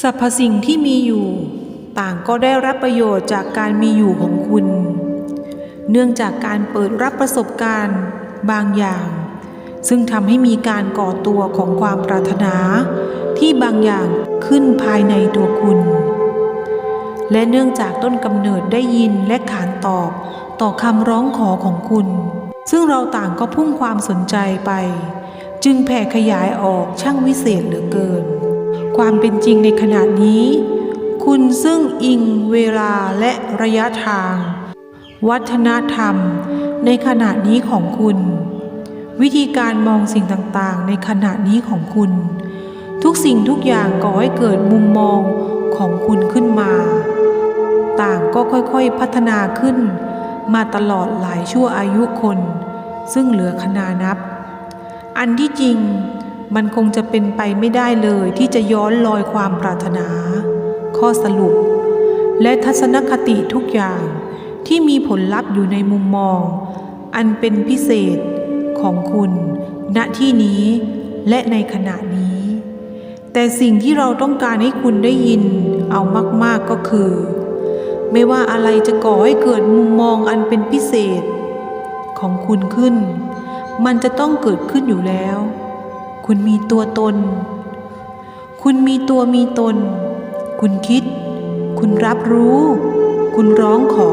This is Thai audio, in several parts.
สรรพสิ่งที่มีอยู่ ต่างก็ได้รับประโยชน์จากการมีอยู่ของคุณ เนื่องจากการเปิดรับประสบการณ์บางอย่าง ซึ่งทำให้มีการก่อตัวของความปรารถนา ที่บางอย่างขึ้นภายในตัวคุณ และเนื่องจากต้นกำเนิดได้ยินและขานตอบต่อคำร้องขอของคุณ ซึ่งเราต่างก็พุ่งความสนใจไป จึงแผ่ขยายออกช่างวิเศษเหลือเกิน ความเป็นจริงในขณะนี้ คุณซึ่งอิงเวลาและระยะทาง วัฒนธรรมในขณะนี้ของคุณ วิธีการมองสิ่งต่างๆ ในขณะนี้ของคุณ ทุกสิ่งทุกอย่างก่อให้เกิดมุมมองของคุณขึ้นมา ต่างก็ค่อยๆพัฒนาขึ้น มาตลอดหลายชั่วอายุคน ซึ่งเหลือขนานับ อันที่จริง มันคงจะเป็นไปไม่ได้เลยที่จะย้อนลอยความปรารถนา ข้อสรุป และทัศนคติทุกอย่างที่มีผลลัพธ์อยู่ในมุมมอง อันเป็นพิเศษของคุณ ณที่นี้และในขณะนี้ แต่สิ่งที่เราต้องการให้คุณได้ยินเอามาก ๆก็คือ ไม่ว่าอะไรจะก่อให้เกิดมุมมองอันเป็นพิเศษ ของคุณขึ้น มันจะต้องเกิดขึ้นอยู่แล้ว คุณมีตัวตน คุณมีตัวมีตน คุณคิด คุณรับรู้ คุณร้องขอ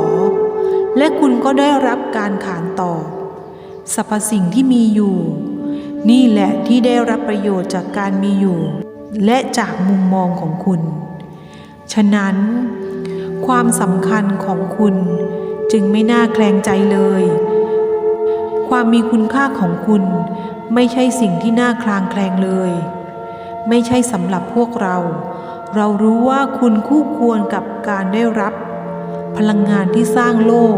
และคุณก็ได้รับการขานตอบสรรพสิ่งที่มีอยู่ นี่แหละที่ได้รับประโยชน์จากการมีอยู่ และจากมุมมองของคุณ ฉะนั้น ความสำคัญของคุณจึงไม่น่าแคลงใจเลย ความมีคุณค่าของคุณ ไม่ใช่สิ่งที่น่าคลางแคลงเลย ไม่ใช่สำหรับพวกเรา เรารู้ว่าคุณคู่ควรกับการได้รับ พลังงานที่สร้างโลก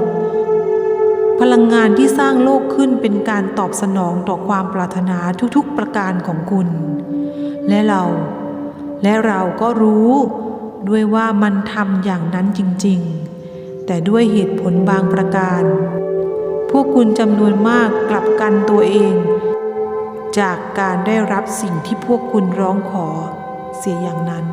พลังงานที่สร้างโลกขึ้นเป็นการตอบสนองต่อความปรารถนาทุกๆประการของคุณ และเรา และเราก็รู้ด้วยว่ามันทำอย่างนั้นจริงๆ แต่ด้วยเหตุผลบางประการ พวกคุณจำนวนมากกลับกันตัวเอง จากการได้รับสิ่งที่พวกคุณร้องขอเสียอย่างนั้น